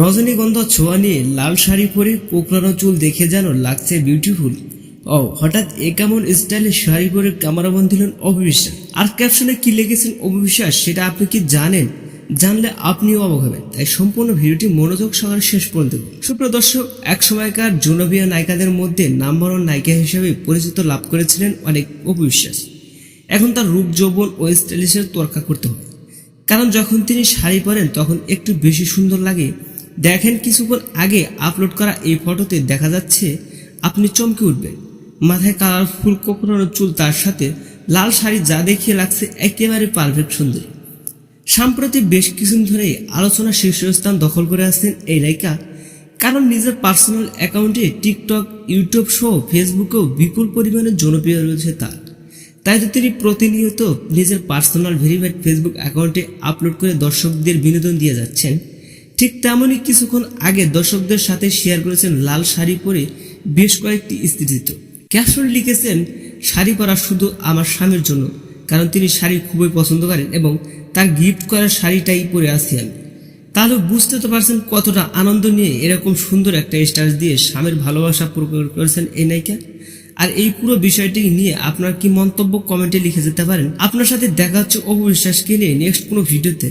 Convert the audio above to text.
রজনীগন্ধা ছোঁয়া নিয়ে লাল শাড়ি পরে কোকড়ানো চুল দেখে যেন লাগছে বিউটিফুল ও, হঠাৎ এ কেমন স্টাইলে শাড়ি পরে ক্যামেরাবন্দ দিলেন অবিশ্বাস আর ক্যাপশনে কি লিখেছেন অবিশ্বাস সেটা আপনি কি জানেন? জানলে আপনিও অবাক হবেন। তাই সম্পূর্ণ ভিডিওটি মনোযোগ সহকারে শেষ পর্যন্ত। সুপ্রিয় দর্শক, এক সময়কার জনপ্রিয় নায়িকাদের মধ্যে নাম্বার ওয়ান নায়িকা হিসেবে পরিচিত লাভ করেছিলেন অনেক অবিশ্বাস এখন তার রূপ, যৌবন ও স্টাইলিশের তোয়াক্কা করতে হবে। কারণ যখন তিনি শাড়ি পরেন, তখন একটু বেশি সুন্দর লাগে দেখেন কিছুক্ষণ আগে আপলোড করা এই ফটোতে দেখা যাচ্ছে, আপনি চমকে উঠবেন। মাথায় কালারফুল কোকড়ানো চুল তার সাথে, লাল শাড়ি যা দেখিয়ে লাগছে একেবারে পারফেক্ট সুন্দরী। সাম্প্রতি বেশ কিছুদিন ধরে আলোচনা শীর্ষস্থান দখল করে আসছেন এই নায়িকা কারণ নিজের পার্সোনাল অ্যাকাউন্টে টিকটক, ইউটিউব সহ ফেসবুকেও বিপুল পরিমাণে জনপ্রিয় রয়েছে তার। তাই তো তিনি প্রতিনিয়ত নিজের পার্সোনাল ভেরিফাইড ফেসবুক অ্যাকাউন্টে আপলোড করে দর্শকদের বিনোদন দিয়ে যাচ্ছেন। ঠিক তেমনই কিছুক্ষণ আগে দর্শকদের সাথে শেয়ার করেছেন লাল শাড়ি পরে বেশ কয়েকটি স্থিতিত ক্যাপশন লিখেছেন, শাড়ি পরা শুধু আমার স্বামীর জন্য, কারণ তিনি শাড়ি খুবই পছন্দ করেন এবং তার গিফট করা শাড়িটাই পরে আসি আমি তাহলে বুঝতে তো পারছেন কতটা আনন্দ নিয়ে এরকম সুন্দর একটা স্টাইল দিয়ে স্বামীর ভালোবাসা প্রকাশ করেছেন এই নায়িকা। আর এই পুরো বিষয়টি নিয়ে আপনার কি মন্তব্য কমেন্টে লিখে যেতে পারেন। আপনার সাথে দেখা হচ্ছে অপবিশ্বাসকে নিয়ে নেক্সট কোনো ভিডিওতে।